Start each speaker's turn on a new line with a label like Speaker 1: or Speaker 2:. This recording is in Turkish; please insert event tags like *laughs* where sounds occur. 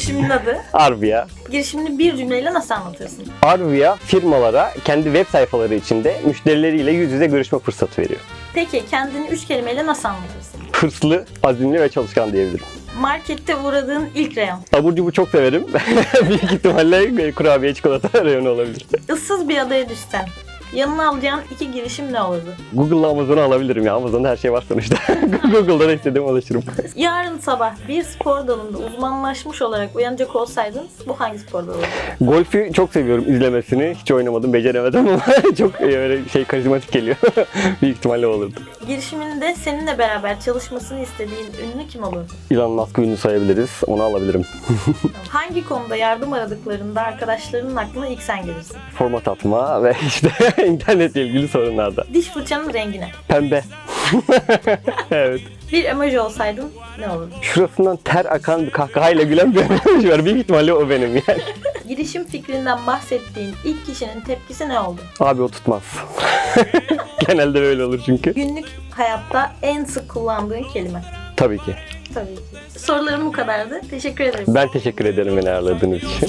Speaker 1: Girişimin adı.
Speaker 2: Arvia.
Speaker 1: Girişimini bir cümleyle nasıl anlatırsın?
Speaker 2: Arvia firmalara kendi web sayfaları içinde müşterileriyle yüz yüze görüşme fırsatı veriyor.
Speaker 1: Peki kendini üç kelimeyle nasıl anlatırsın?
Speaker 2: Hırslı, azimli ve çalışkan diyebilirim.
Speaker 1: Markette uğradığın ilk reyon.
Speaker 2: Abur cubur çok severim. *laughs* Büyük ihtimalle kurabiye çikolata *laughs* reyonu olabilir.
Speaker 1: Issız bir adaya düşsen. Yanına alacağın iki girişim ne olurdu?
Speaker 2: Google'la Amazon'u alabilirim ya. Amazon'da her şey var sonuçta. *laughs* Google'dan istediğim ulaşırım.
Speaker 1: Yarın sabah bir spor dalında uzmanlaşmış olarak uyanacak olsaydın bu hangi spor dalı olurdu?
Speaker 2: Golfü çok seviyorum izlemesini. Hiç oynamadım, beceremedim ama *laughs* çok e, öyle şey karizmatik geliyor. *laughs* Büyük ihtimalle olurdu.
Speaker 1: Girişiminde seninle beraber çalışmasını istediğin ünlü kim olurdu?
Speaker 2: Elon Musk'ı ünlü sayabiliriz. Onu alabilirim.
Speaker 1: Hangi konuda yardım aradıklarında arkadaşlarının aklına ilk sen gelirsin?
Speaker 2: Format atma ve işte *laughs* internetle ilgili sorunlarda.
Speaker 1: Diş fırçanın rengi ne?
Speaker 2: Pembe. *laughs* evet.
Speaker 1: Bir emoji olsaydın ne olurdu?
Speaker 2: Şurasından ter akan bir kahkahayla gülen bir emoji var. Büyük ihtimalle o benim yani. *laughs*
Speaker 1: Girişim fikrinden bahsettiğin ilk kişinin tepkisi ne oldu?
Speaker 2: Abi o tutmaz. Genelde böyle olur çünkü.
Speaker 1: Günlük hayatta en sık kullandığın kelime.
Speaker 2: Tabii ki.
Speaker 1: Tabii ki. Sorularım bu kadardı. Teşekkür ederim.
Speaker 2: Ben teşekkür ederim beni ağırladığınız için.